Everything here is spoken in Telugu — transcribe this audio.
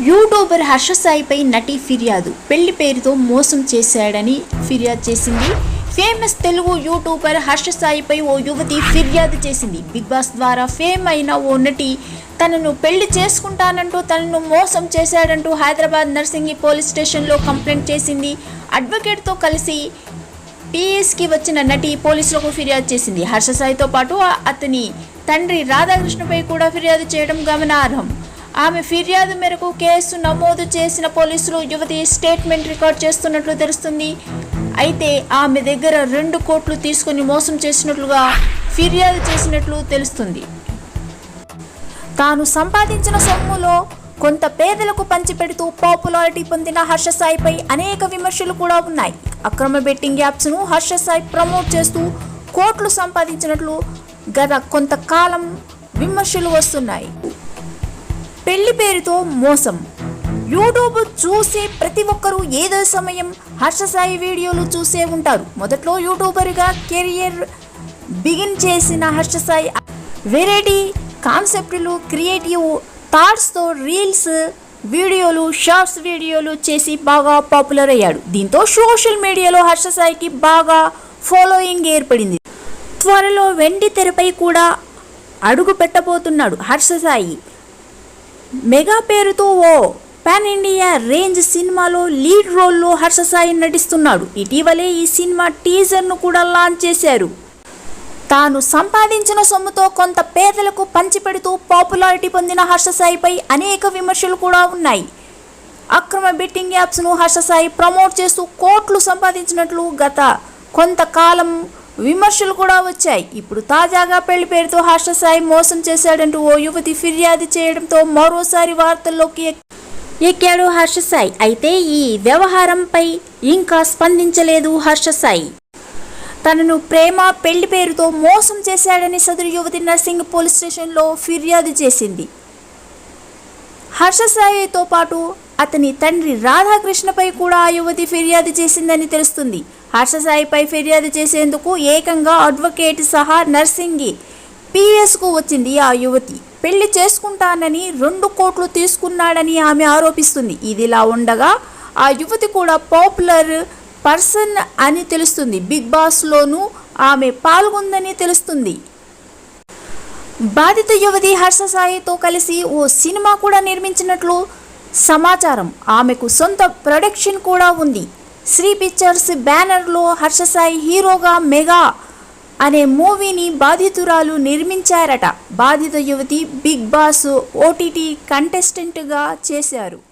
యూట్యూబర్ హర్ష సాయిపై నటి ఫిర్యాదు. పెళ్ళి పేరుతో మోసం చేశాడని ఫిర్యాదు చేసింది. ఫేమస్ తెలుగు యూట్యూబర్ హర్ష సాయిపై ఓ యువతి ఫిర్యాదు చేసింది. బిగ్ బాస్ ద్వారా ఫేమ్ అయిన ఓ నటి తనను పెళ్ళి చేసుకుంటానంటూ తనను మోసం చేశాడంటూ హైదరాబాద్ నర్సింగి పోలీస్ స్టేషన్లో కంప్లైంట్ చేసింది. అడ్వకేట్తో కలిసి పిఎస్కి వచ్చిన నటి పోలీసులకు ఫిర్యాదు చేసింది. హర్ష సాయితో పాటు అతని తండ్రి రాధాకృష్ణపై కూడా ఫిర్యాదు చేయడం గమనార్హం. ఆమె ఫిర్యాదు మేరకు కేసు నమోదు చేసిన పోలీసులు యువతి స్టేట్మెంట్ రికార్డ్ చేస్తున్నట్లు తెలుస్తుంది. అయితే ఆమె దగ్గర రెండు కోట్లు తీసుకొని మోసం చేసినట్లుగా ఫిర్యాదు చేసినట్లు తెలుస్తుంది. తాను సంపాదించిన సొమ్ములో కొంత పేదలకు పంచిపెడుతూ పాపులారిటీ పొందిన హర్ష సాయిపై అనేక విమర్శలు కూడా ఉన్నాయి. అక్రమ బెట్టింగ్ యాప్స్ను హర్ష సాయి ప్రమోట్ చేస్తూ కోట్లు సంపాదించినట్లు గత కొంతకాలం విమర్శలు వస్తున్నాయి. పెళ్ళి పేరుతో మోసం. యూట్యూబ్ చూసే ప్రతి ఒక్కరూ ఏదో సమయం హర్ష సాయి వీడియోలు చూసే ఉంటారు. మొదట్లో యూట్యూబర్గా కెరియర్ బిగిన్ చేసిన హర్ష సాయి వెరైటీ కాన్సెప్ట్లు క్రియేటివ్ థాట్స్తో రీల్స్ వీడియోలు షార్ట్స్ వీడియోలు చేసి బాగా పాపులర్ అయ్యాడు. దీంతో సోషల్ మీడియాలో హర్ష సాయికి బాగా ఫాలోయింగ్ ఏర్పడింది. త్వరలో వెండి తెరపై కూడా అడుగు పెట్టబోతున్నాడు హర్ష సాయి మెగా పేరుతో ఓ పాన్ ఇండియా రేంజ్ సినిమాలో లీడ్ రోల్లో హర్ష సాయి నటిస్తున్నాడు. ఇటీవలే ఈ సినిమా టీజర్ను కూడా లాంచ్ చేశారు. తాను సంపాదించిన సొమ్ముతో కొంత పేదలకు పంచిపెడుతూ పాపులారిటీ పొందిన హర్ష సాయిపై అనేక విమర్శలు కూడా ఉన్నాయి. అక్రమ బెట్టింగ్ యాప్స్ను హర్ష సాయి ప్రమోట్ చేస్తూ కోట్లు సంపాదించినట్లు గత కొంతకాలం విమర్శలు కూడా వచ్చాయి. ఇప్పుడు తాజాగా పెళ్ళి పేరుతో హర్ష సాయి మోసం చేశాడంటూ ఓ యువతి ఫిర్యాదు చేయడంతో మరోసారి వార్తల్లోకి ఎక్కాడు హర్ష సాయి అయితే ఈ వ్యవహారంపై ఇంకా స్పందించలేదు హర్ష సాయి తనను ప్రేమ పెళ్ళి పేరుతో మోసం చేశాడని సదరు యువతి నర్సింగ్ పోలీస్ స్టేషన్లో ఫిర్యాదు చేసింది. హర్ష సాయితో పాటు అతని తండ్రి రాధాకృష్ణపై కూడా ఆ యువతి ఫిర్యాదు చేసిందని తెలుస్తుంది. హర్ష సాయిపై ఫిర్యాదు చేసేందుకు ఏకంగా అడ్వకేట్ సహా నర్సింగి పిఎస్కు వచ్చింది ఆ యువతి. పెళ్ళి చేసుకుంటానని రెండు కోట్లు తీసుకున్నాడని ఆమె ఆరోపిస్తుంది. ఇదిలా ఉండగా ఆ యువతి కూడా పాపులర్ పర్సన్ అని తెలుస్తుంది. బిగ్ బాస్లోనూ ఆమె పాల్గొందని తెలుస్తుంది. బాధిత యువతి హర్ష సాయితో కలిసి ఓ సినిమా కూడా నిర్మించినట్లు సమాచారం. ఆమెకు సొంత ప్రొడక్షన్ కూడా ఉంది. శ్రీ పిక్చర్స్ బ్యానర్లో హర్ష సాయి హీరోగా మెగా అనే మూవీని బాధితురాలు నిర్మించారట. బాధిత యువతి బిగ్ బాస్ ఓటీటీ కంటెస్టెంట్గా చేశారు.